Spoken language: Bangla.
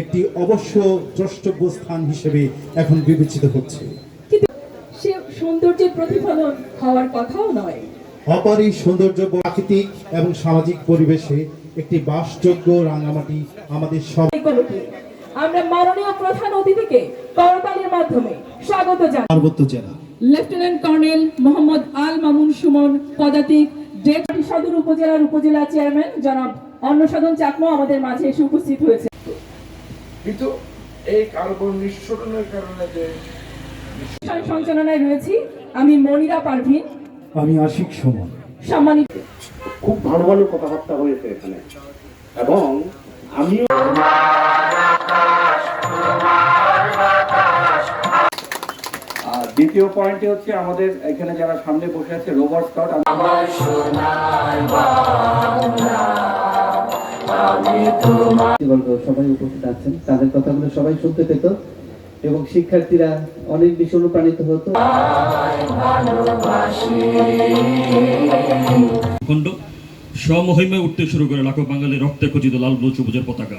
একটি অবশ্য দ্রষ্টব্য স্থান হিসেবে এখন বিবেচিত হচ্ছে। কিন্তু সে সৌন্দর্যের প্রতিফলন হওয়ার কথাও নয়। অপার সৌন্দর্য প্রাকৃতিক এবং সামাজিক পরিবেশে একটি বাসযোগ্য রাঙামাটি আমাদের সব আমরা মাননীয় প্রধান অতিথিকে করতালির মাধ্যমে স্বাগত জানাই। পার্বত্য জেলা। লেফটেন্যান্ট কর্নেল মোহাম্মদ আল মামুন সুমন পদাতিক ডেপুটি সদর উপজেলার উপজেলা চেয়ারম্যান জনাব অন্নসাধন চাকমা আমাদের মাঝে এসে উপস্থিত হয়েছে কিন্তু এই কার্বন নিঃসরণের কারণে যে সঞ্চালনায় রয়েছি আমি মনিরা পারভিন। আমি আশিক সুমন। সম্মানিত খুব ভালো ভালো কথাবার্তা হয়েছে এখানে। এবং আমিও আর দ্বিতীয় পয়েন্টে হচ্ছে আমাদের এখানে যারা সামনে বসে আছে রোবট বর্গ সবাই উপস্থিত আছেন। তাদের কথাগুলো সবাই শুনতে পেত এবং শিক্ষার্থীরা অনেক বেশি অনুপ্রাণিত হতো। খণ্ড উঠতে শুরু করে লাখো বাঙালি রক্তে খচিত লাল সবুজের পতাকা।